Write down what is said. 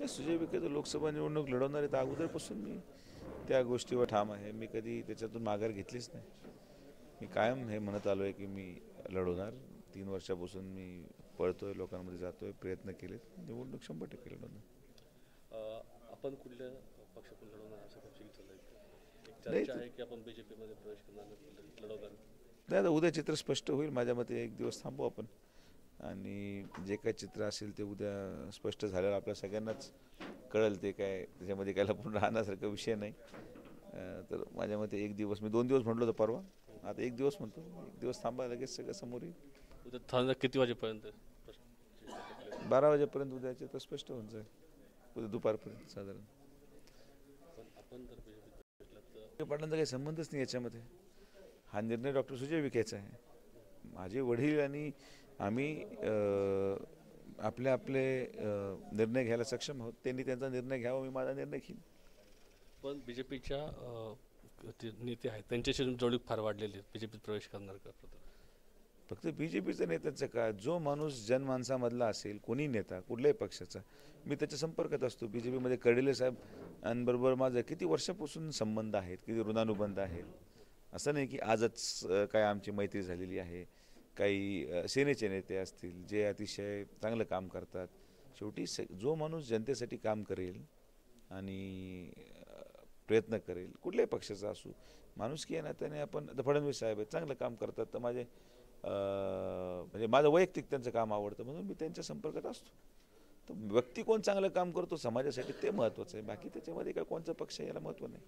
नाही, सुजय विखे तर लोकसभा निवडणूक लढवणार आहेत अगोदरपासून मी. त्या गोष्टीवर ठाम आहे. मी कधी त्याच्यातून माघार घेतलीच नाही. मी कायम हे म्हणत आलो आहे की मी लढवणार. तीन वर्षापासून मी पळतोय लोकांमध्ये जातोय प्रयत्न केलेत. निवडणूक शंभर टक्के लढवणार. आपण कुठल्या पक्षातून लढवणार असं चर्चा आहे की आपण बीजेपीमध्ये प्रवेश करणार लढवणार. नाही आता उद्या चित्र स्पष्ट होईल. माझ्या मते एक दिवस थांबू आपण. आणि जे काय चित्र असेल ते उद्या स्पष्ट झाल्यावर आपल्या सगळ्यांनाच कळेल ते काय त्याच्यामध्ये काय लपून राहण्यासारखा विषय नाही. तर माझ्या मते एक दिवस मी दोन दिवस म्हटलो होतो परवा. आता एक दिवस म्हणतो. एक दिवस थांबा लगेच सगळं समोर येईल. उद्या थांबा किती वाजेपर्यंत? बारा वाजेपर्यंत उद्या चित्र स्पष्ट होऊन जाईल. उद्या दुपारपर्यंत साधारण. तर पाटलांचा काही संबंधच नाही याच्यामध्ये. हा निर्णय डॉक्टर सुजय विखेचा आहे. माझे वडील आणि आम्ही आपले आपले निर्णय घ्यायला सक्षम आहोत. त्यांनी त्यांचा निर्णय घ्यावा मी माझा निर्णय घेईन. पण बीजेपीच्या ते नेते आहेत त्यांच्याशी जोडी फार वाढलेली आहेत बीजेपीत प्रवेश करणार का फक्त बी जे पीचं नेत्यांचं का? जो माणूस जनमानसामधला असेल कोणी नेता कुठल्याही पक्षाचा मी त्याच्या संपर्कात असतो. बी जे पीमध्ये कर्डिले साहेब यांबरोबर माझं किती वर्षापासून संबंध आहेत किती ऋणानुबंध आहेत. असं नाही की आजच काय आमची मैत्री झालेली आहे. काही सेनेचे नेते असतील जे अतिशय चांगलं काम करतात. शेवटी स जो माणूस जनतेसाठी काम करेल आणि प्रयत्न करेल कुठल्याही पक्षाचा असू माणूस की आहे ना त्याने आपण आता फडणवीस साहेब आहेत चांगलं काम करतात तर माझे म्हणजे माझं वैयक्तिक त्यांचं काम आवडतं म्हणून मी त्यांच्या संपर्कात असतो. तर व्यक्ती कोण चांगलं काम करतो समाजासाठी ते महत्त्वाचं आहे बाकी त्याच्यामध्ये काय कोणचा पक्ष याला महत्त्व नाही.